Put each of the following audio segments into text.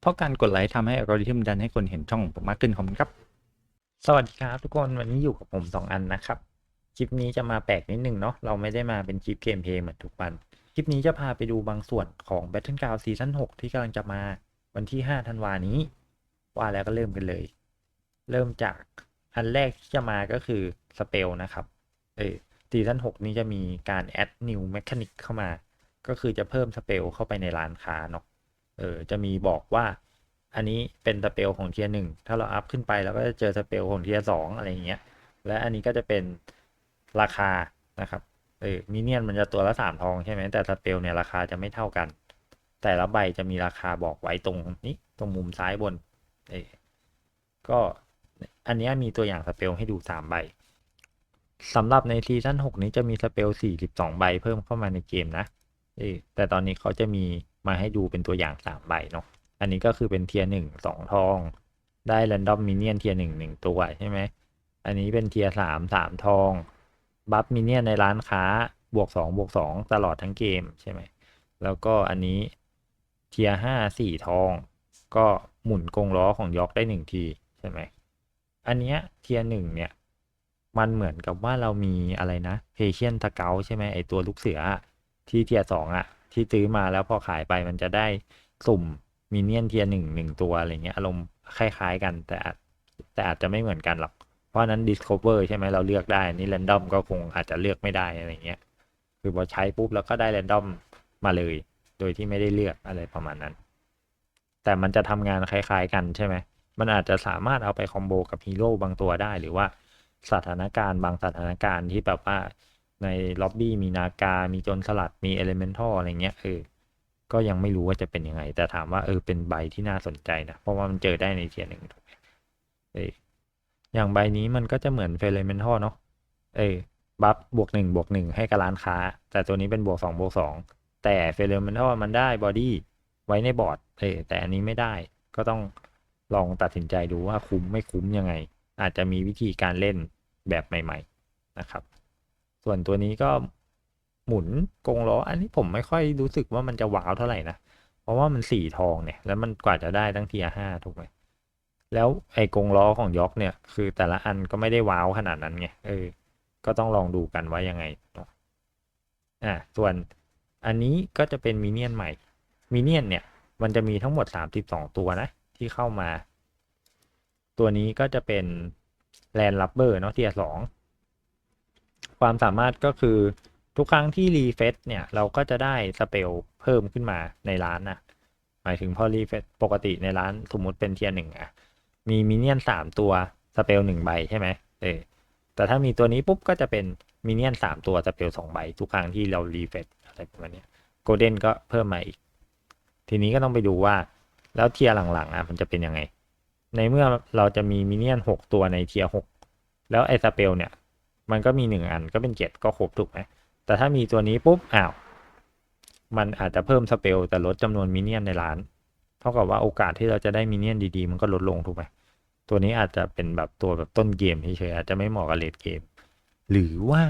เพราะการกดไลค์ทำให้อัลกอริทึมดันให้คนเห็นช่องผมมากขึ้นขอบคุณครับ สวัสดีครับทุกคนวันนี้อยู่กับผมสองอันนะครับ คลิปนี้จะมาแปลกนิดนึงเนาะเราไม่ได้มาเป็นคลิปเกมเพลย์เหมือนทุกวัน คลิปนี้จะพาไปดูบางส่วนของ Battleground ซีซั่น6ที่กำลังจะมาวันที่ 5 ธันวานี้ ว่าแล้วก็เริ่มกันเลย เริ่มจากอันแรกที่จะมาก็คือสเปลนะครับเออซีซั่น6นี้จะมีการแอดนิวแมคานิกเข้ามา ก็คือจะเพิ่มสเปลเข้าไปในร้านค้าเนาะ เออจะมีบอกว่า อันนี้เป็นสเปลของเทียร์หนึ่งถ้าเราอัพขึ้นไปเราก็จะเจอสเปลของเทียร์สองอะไรเงี้ย และอันนี้ก็จะเป็นราคานะครับเออมิเนียนมันจะตัวละสามทองใช่ไหมแต่สเปลเนี่ยราคาจะไม่เท่ากัน แต่ละใบจะมีราคาบอกไว้ตรงนี้ตรงมุมซ้ายบนเออก็อันนี้มีตัวอย่างสเปลให้ดูสามใบสำหรับในซีซั่น6นี้จะมีสเปล 42 ใบเพิ่มเข้ามาในเกมนะ เออแต่ตอนนี้เขาจะมี มาให้ดูเป็นตัวอย่าง3ใบเนาะอันนี้ก็คือเป็นเทียร์หนึ่งสองทอง ได้แรนดอมมิเนียนเทียร์หนึ่งหนึ่งตัวใช่ไหมอันนี้เป็นเทียร์สามสามทอง บัฟมิเนียนในร้านค้าบวกสองบวกสองตลอดทั้งเกมใช่ไหมแล้วก็อันนี้เทียร์ห้าสี่ทอง ก็หมุนกงล้อของยอกได้หนึ่งทีใช่ไหมอันเนี้ยเทียร์หนึ่งเนี่ยมันเหมือนกับว่าเรามีอะไรนะเพเชียนตะเกาใช่ไหมไอตัวลูกเสือที่เทียร์สองอะ ที่ซื้อมาแล้วพอขายไปมันจะได้สุ่มมินเนี่ยนเทียหนึ่งหนึ่งตัวอะไรเงี้ยอารมณ์คล้ายๆกันแต่แต่อาจจะไม่เหมือนกันหรอก เพราะนั้น Discover ใช่ไหมเราเลือกได้นี่ Random ก็คงอาจจะเลือกไม่ได้อะไรเงี้ยคือพอใช้ปุ๊บแล้วก็ได้ Random มาเลย โดยที่ไม่ได้เลือกอะไรประมาณนั้น แต่มันจะทำงานคล้ายๆกันใช่ไหมมันอาจจะสามารถเอาไปคอมโบกับฮีโร่บางตัวได้ หรือว่าสถานการณ์บางสถานการณ์ที่แบบว่า ในล็อบบี้มีนากามีโจนสลัดมีเอเลเมนทัลอะไรเงี้ยเออก็ยังไม่รู้ว่าจะเป็นยังไง แต่ถามว่าเออเป็นใบที่น่าสนใจนะ เพราะว่ามันเจอได้ในเทียร์หนึ่งถูกไหมเอออย่างใบนี้มันก็จะเหมือนเฟลเมนทัลเนาะเออบัฟบวกหนึ่งบวกหนึ่งให้กับร้านค้า แต่ตัวนี้เป็นบวกสองบวกสองแต่เฟลเมนทัลมันได้บอดี้ไว้ในบอร์ดเออแต่อันนี้ไม่ได้ก็ต้องลองตัดสินใจดูว่าคุ้มไม่คุ้มยังไง อาจจะมีวิธีการเล่นแบบใหม่ ๆ นะครับ ส่วนตัวนี้ก็หมุนกงล้อ อันนี้ผมไม่ค่อยรู้สึกว่ามันจะว้าวเท่าไหร่นะ เพราะว่ามันสีทองเนี่ย แล้วมันกว่าจะได้ตั้งเทียห้าถูกไหมแล้วไอ้กงล้อของยอกเนี่ย คือแต่ละอันก็ไม่ได้ว้าวขนาดนั้นไง เออ ก็ต้องลองดูกันว่ายังไงอ่าส่วนอันนี้ก็จะเป็นมินเนียนใหม่ มินเนียนเนี่ย มันจะมีทั้งหมดสามสิบสองตัวนะ ที่เข้ามา ตัวนี้ก็จะเป็นแลนด์ลับเบอร์เนาะเทียสอง ความสามารถก็คือทุกครั้งที่รีเฟซเนี่ย เราก็จะได้สเปลเพิ่มขึ้นมาในร้านนะหมายถึงพอรีเฟซปกติในร้านสมมุติเป็นเทียร์หนึ่งอะมีมินเนี่ยนสามตัวสเปลหนึ่งใบใช่ไหมเออแต่ถ้ามีตัวนี้ปุ๊บก็จะเป็นมินเนี่ยนสามตัวสเปลสองใบ ทุกครั้งที่เรารีเฟซอะไรประมาณนี้โกลเด้นก็เพิ่มมาอีก ทีนี้ก็ต้องไปดูว่าแล้วเทียร์หลังๆอะมันจะเป็นยังไง ในเมื่อเราจะมีมินเนี่ยนหกตัวในเทียร์หกแล้วไอ้สเปลเนี่ย มันก็มีหนึ่งอันก็เป็นเจ็ดก็ครบถูกไหมแต่ถ้ามีตัวนี้ปุ๊บอ้าวมันอาจจะเพิ่มสเปลแต่ลดจำนวนมินเนี่ยนในร้าน เท่ากับว่าโอกาสที่เราจะได้มินเนี่ยนดีๆ มันก็ลดลงถูกไหมตัวนี้อาจจะเป็นแบบตัวแบบต้นเกมเฉยๆอาจจะไม่เหมาะกับเลดเกม หรือว่า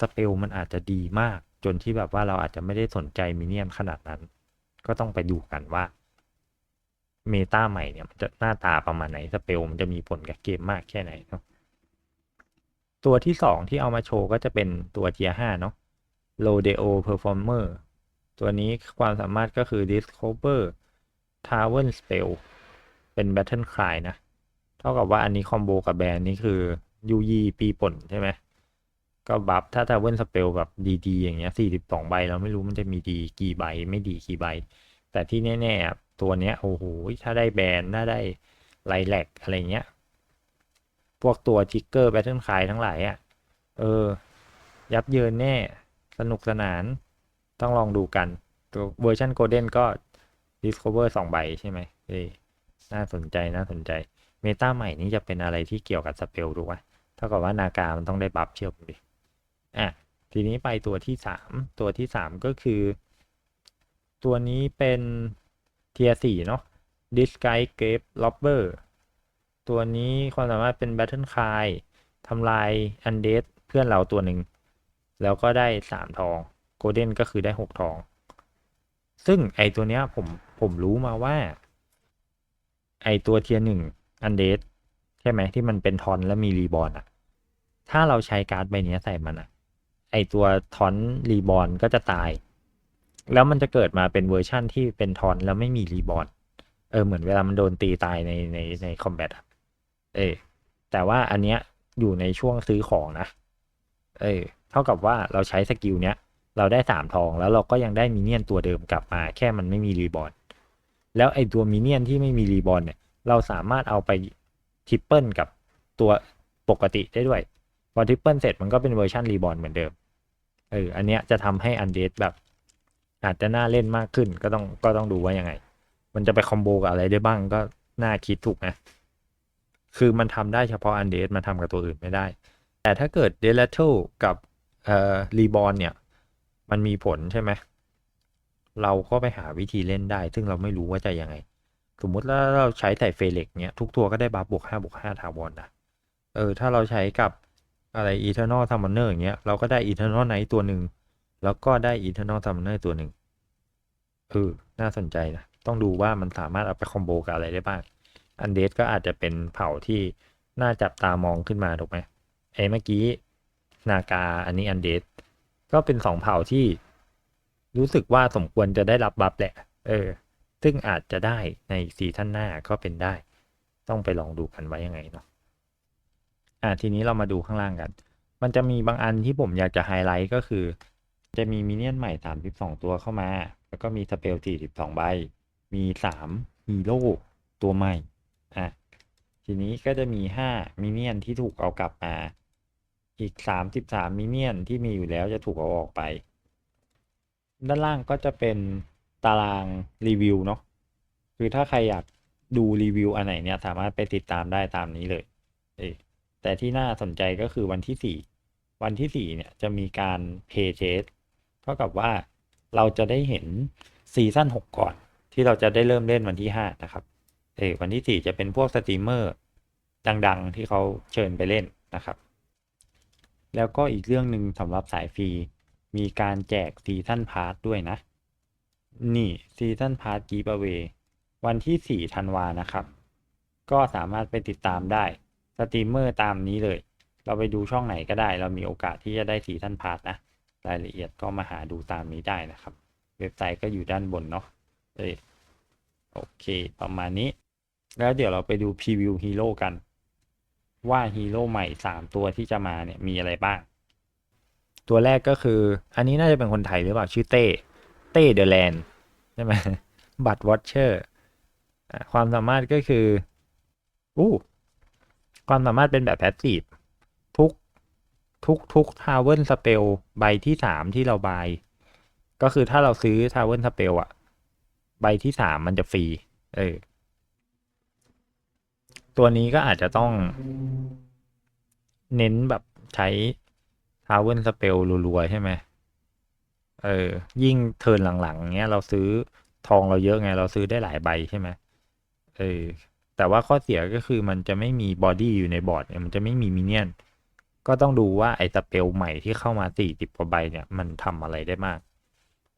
สเปลมันอาจจะดีมากจนที่แบบว่าเราอาจจะไม่ได้สนใจมินเนี่ยนขนาดนั้น ก็ต้องไปดูกันว่าเมตาใหม่เนี่ยมันจะหน้าตาประมาณไหนสเปลมันจะมีผลกับเกมมากแค่ไหนเนาะ ตัวที่สองที่เอามาโชว์ก็จะเป็นตัวเทียห้าเนาะ Rodeo Performer ตัวนี้ความสามารถก็คือ Discover Tower Spell เป็น Battle Cry นะ เท่ากับว่าอันนี้คอมโบกับแบรนด์นี้คือยูยีปีป่นใช่ไหม ก็บัฟถ้า Tower Spell แบบดีๆ อย่างเงี้ย 42 ใบเราไม่รู้มันจะมีดีกี่ใบไม่ดีกี่ใบ แต่ที่แน่ ๆ ตัวเนี้ยโอ้โห ถ้าได้แบรนด์ถ้าได้ไลแลกอะไรเงี้ย วกตัวทิกเกอร์แบทเทิลคายทั้งหลายอะ่ะ เออ ยับเยินแน่ สนุกสนาน ต้องลองดูกัน ตัวเวอร์ชันโกลเด้นก็ Discover สองใบใช่ไหมเอน่าสนใจน่าสนใจ เมตาใหม่นี้จะเป็นอะไรที่เกี่ยวกับสเปลดูวะเท่ากับว่านากามันต้องได้บัฟเชื่อมดิอะ ทีนี้ไปตัวที่สามตัวที่สามก็คือ ตัวนี้เป็นเทียสี่เนาะ Disguise Grave Robber ตัวนี้ความสามารถเป็น Battle Cry ทำลาย Undead เพื่อนเราตัวหนึ่ง แล้วก็ได้สามทองโกลเด้นก็คือได้หกทอง ซึ่งไอตัวเนี้ยผมผมรู้มาว่า ไอตัวเทียหนึ่งอันเดสใช่ไหมที่มันเป็นทอนแล้วมีรีบอร์นอะถ้าเราใช้การ์ดใบเนี้ยใส่มันอะไอตัวทอนรีบอร์นก็จะตาย แล้วมันจะเกิดมาเป็นเวอร์ชั่นที่เป็นทอนแล้วไม่มีรีบอร์นเออเหมือนเวลามันโดนตีตายในในในคอมแบทอะ เออแต่ว่าอันเนี้ยอยู่ในช่วงซื้อของนะ เออเท่ากับว่าเราใช้สกิลเนี้ย เราได้สามทองแล้วเราก็ยังได้มินเนี่ยนตัวเดิมกลับมา แค่มันไม่มีรีบอร์นแล้วไอตัวมินเนี่ยนที่ไม่มีรีบอร์นเนี่ยเราสามารถเอาไปทริปเปิลกับตัวปกติได้ด้วย พอทริปเปิลเสร็จมันก็เป็นเวอร์ชันรีบอร์นเหมือนเดิม เออ อันเนี้ยจะทำให้อันเดแบบ อาจจะน่าเล่นมากขึ้นก็ต้องก็ต้องดูว่ายังไง มันจะไปคอมโบกับอะไรได้บ้างก็น่าคิดถูกไหม คือมันทำได้เฉพาะอันเดมันทำกับตัวอื่นไม่ได้ แต่ถ้าเกิดเดลเทลกับเอ่อรีบอร์นเนี่ย มันมีผลใช่ไหมเราก็ไปหาวิธีเล่นได้ ซึ่งเราไม่รู้ว่าจะยังไง สมมุติว่าเราใช้แต่เฟเล็กเนี่ยทุกตัวก็ได้บัฟบวกห้าบวกห้าถาวรนะเออถ้าเราใช้กับอะไร Eternal Summoner อร์อย่างเงี้ยเราก็ได้ Eternal Knight ตัวหนึ่งแล้วก็ได้ Eternal Summoner ตัวหนึ่งเออน่าสนใจนะ ต้องดูว่ามันสามารถเอาไปคอมโบกับอะไรได้บ้าง อันเดสก็อาจจะเป็นเผ่าที่น่าจับตามองขึ้นมาถูกไหมไอ้เมื่อกี้นากาอันนี้อันเดสก็เป็นสองเผ่าที่รู้สึกว่าสมควรจะได้รับบัฟแหละ เออ ซึ่งอาจจะได้ในซีซั่นหน้าก็เป็นได้ ต้องไปลองดูกันไว่ายังไงเนาะ อ่าทีนี้เรามาดูข้างล่างกัน มันจะมีบางอันที่ผมอยากจะไฮไลท์ก็คือ จะมีมินเนี่ยนใหม่ 32 ตัวเข้ามา แล้วก็มีสเปล42ใบ มี3ฮีโร่ตัวใหม่ อะทีนี้ก็จะมี 5 มินเนี่ยนที่ถูกเอากลับมา อีก 33 มินเนี่ยนที่มีอยู่แล้วจะถูกเอาออกไป ด้านล่างก็จะเป็นตารางรีวิวเนาะ คือถ้าใครอยากดูรีวิวอันไหนเนี่ยสามารถไปติดตามได้ตามนี้เลยเอแต่ที่น่าสนใจก็คือวันที่สี่วันที่สี่เนี่ยจะมีการเพย์เทสเท่ากับว่าเราจะได้เห็นซีซั่นหกก่อน ที่เราจะได้เริ่มเล่นวันที่ห้านะครับ เออวันที่สี่จะเป็นพวกสตรีมเมอร์ดัง ๆ ที่เขาเชิญไปเล่นนะครับ แล้วก็อีกเรื่องหนึ่งสำหรับสายฟรี มีการแจกซีซั่นพาร์ทด้วยนะ นี่ซีซั่นพาร์ทกีบเววันที่สี่ธันวานะครับ ก็สามารถไปติดตามได้สตรีมเมอร์ตามนี้เลย เราไปดูช่องไหนก็ได้ เรามีโอกาสที่จะได้ซีซั่นพาร์ทนะรายละเอียดก็มาหาดูตามนี้ได้นะครับ เว็บไซต์ก็อยู่ด้านบนเนาะเอยโอเค ประมาณนี้ แล้วเดี๋ยวเราไปดูพรีวิวฮีโร่กัน ว่าฮีโร่ใหม่ 3 ตัวที่จะมาเนี่ยมีอะไรบ้าง ตัวแรกก็คือ อันนี้น่าจะเป็นคนไทยหรือเปล่า ชื่อเต้ เต้เดอะแลนด์ใช่ไหมบัตวอชเชอร์ความสามารถก็คืออู้ความสามารถเป็นแบบแพสซีฟทุกทุกทุกทาวเวลสเปลใบที่สามที่เราบาย ก็คือถ้าเราซื้อทาวเวลสเปลอะใบที่สามมันจะฟรี เออ ตัวนี้ก็อาจจะต้อง เน้นแบบใช้ทาวเวลสเปลรัวๆ ใช่ไหมเออ ยิ่งเทินหลังๆเงี้ยเราซื้อทองเราเยอะไง เราซื้อได้หลายใบใช่ไหมเออ แต่ว่าข้อเสียก็คือมันจะไม่มีบอดี้อยู่ในบอร์ดเนี่ยมันจะไม่มีมินเนี่ยน ก็ต้องดูว่าไอ้สเปลใหม่ที่เข้ามาสี่สิบกว่าใบเนี่ย มันทำอะไรได้มาก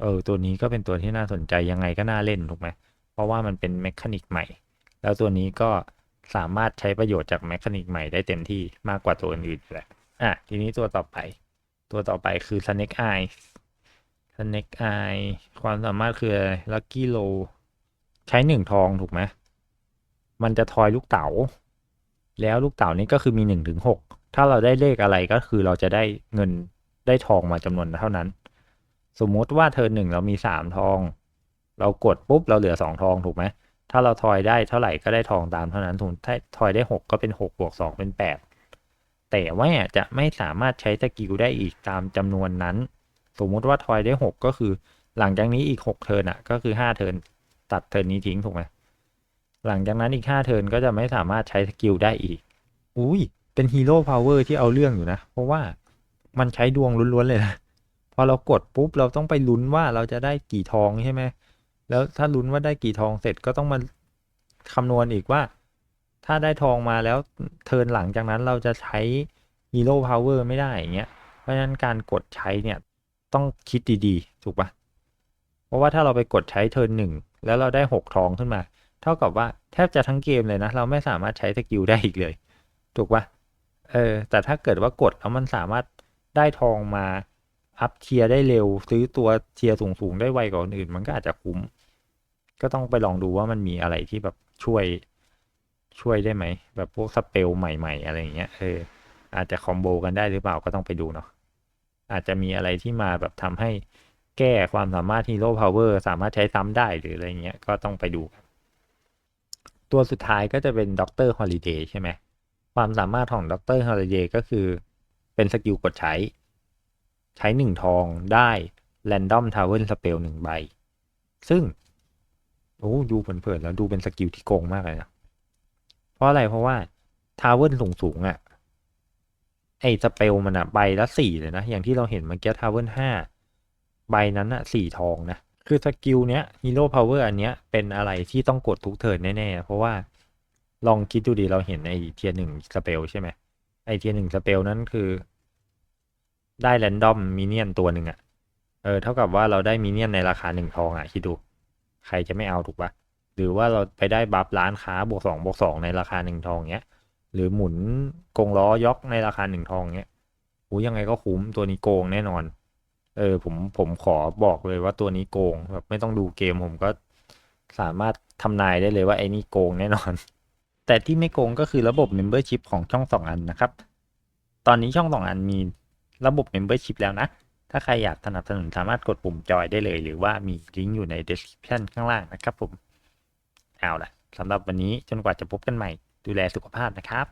เออ ตัวนี้ก็เป็นตัวที่น่าสนใจยังไงก็น่าเล่นถูกไหม เพราะว่ามันเป็นแมคานิกใหม่ แล้วตัวนี้ก็ สามารถใช้ประโยชน์จากแมคานิกใหม่ได้เต็มที่มากกว่าตัวอื่นๆแหละอะทีนี้ตัวต่อไป ตัวต่อไปคือ Snake Eye Snake Eye ความสามารถคือ Lucky Low ใช้หนึ่งทองถูกไหมมันจะทอยลูกเต๋า แล้วลูกเต๋านี้ก็คือมีหนึ่งถึงหกถ้าเราได้เลขอะไรก็คือเราจะได้เงินได้ทองมาจำนวนเท่านั้น สมมุติว่าเธอหนึ่งเรามีสามทอง เรากดปุ๊บเราเหลือสองทองถูกไหม ถ้าเราทอยได้เท่าไหร่ก็ได้ทองตามเท่านั้นถูกถ้าทอยได้หกก็เป็นหกบวกสองเป็นแปดแต่ว่าจะไม่สามารถใช้สกิลได้อีกตามจำนวนนั้น สมมุติว่าทอยได้หกก็คือหลังจากนี้อีกหกเทิร์นอะ ก็คือห้าเทิร์นตัดเทิร์นนี้ทิ้งถูกไหมหลังจากนั้นอีกห้าเทิร์นก็จะไม่สามารถใช้สกิลได้อีก อุ้ย เป็นฮีโร่พาวเวอร์ที่เอาเรื่องอยู่นะ เพราะว่ามันใช้ดวงล้วนๆเลยนะ พอเรากดปุ๊บเราต้องไปลุ้นว่าเราจะได้กี่ทองใช่ไหม แล้วถ้าลุ้นว่าได้กี่ทองเสร็จก็ต้องมาคำนวณอีกว่า ถ้าได้ทองมาแล้วเทินหลังจากนั้นเราจะใช้ฮีโร่พาวเวอร์ไม่ได้อย่างเงี้ย เพราะฉะนั้นการกดใช้เนี่ยต้องคิดดีๆ ถูกปะเพราะว่าถ้าเราไปกดใช้เทินหนึ่งแล้วเราได้หกทองขึ้นมา เท่ากับว่าแทบจะทั้งเกมเลยนะ เราไม่สามารถใช้สกิลได้อีกเลย ถูกปะเออแต่ถ้าเกิดว่ากดแล้วมันสามารถได้ทองมาอัพเทียร์ได้เร็ว ซื้อตัวเทียร์สูงๆ ได้ไวกว่าคนอื่น มันก็อาจจะคุ้ม ก็ต้องไปลองดูว่ามันมีอะไรที่แบบช่วยช่วยได้ไหม แบบพวกสเปลใหม่ ๆ อะไรอย่างเงี้ยเอออาจจะคอมโบกันได้หรือเปล่าก็ต้องไปดูเนาะอาจจะมีอะไรที่มาแบบทำให้แก้ความสามารถฮีโร่พาวเวอร์สามารถใช้ซ้ำได้หรืออะไรเงี้ยก็ต้องไปดู ตัวสุดท้ายก็จะเป็นด็อกเตอร์ฮอลิเดย์ใช่ไหมความสามารถของด็อกเตอร์ฮอลิเดย์ก็คือเป็นสกิลกดใช้ ใช้หนึ่งทองได้แรนดอมทาวเวลสเปลหนึ่งใบ ซึ่ง โอ้ดูเผินๆแล้วดูเป็นสกิลที่โกงมากเลยนะเพราะอะไรเพราะว่าทาวเวลสูงๆอะ่ะไอสเปลมันอะใบละสี่เลยนะ อย่างที่เราเห็นเมื่อกี้ทาวเวลห้าใบนั้นอะสี่ทองนะ คือสกิลเนี้ยฮีโร่พาวเวอร์อันเนี้ยเป็นอะไรที่ต้องกดทุกเทิร์นแน่ๆ เพราะว่าลองคิดดูดีเราเห็นไอเทียหนึ่งสเปลใช่ไหมไอเทียหนึ่งสเปลนั้นคือ ได้แรนดอมมิเนียนตัวหนึ่งอะเออเท่ากับว่าเราได้มิเนียนในราคาหนึ่งทองอะคิดดู ใครจะไม่เอาถูกปะหรือว่าเราไปได้บัฟร้านค้าบวกสองบวกสองในราคาหนึ่งทองเนี้ย หรือหมุนกงล้อยอกในราคาหนึ่งทองเนี้ยโอ้ยังไงก็คุ้มตัวนี้โกงแน่นอน เออผมผมขอบอกเลยว่าตัวนี้โกงแบบไม่ต้องดูเกมผมก็สามารถทำนายได้เลยว่าไอ้นี่โกงแน่นอน แต่ที่ไม่โกงก็คือระบบ Membership ของช่องสองอันนะครับ ตอนนี้ช่องสองอันมีระบบ Membership แล้วนะ ถ้าใครอยากสนับสนุนสามารถกดปุ่มจอยได้เลย หรือว่ามีลิงก์อยู่ใน description ข้างล่างนะครับผม เอาล่ะสำหรับวันนี้จนกว่าจะพบกันใหม่ ดูแลสุขภาพนะครับ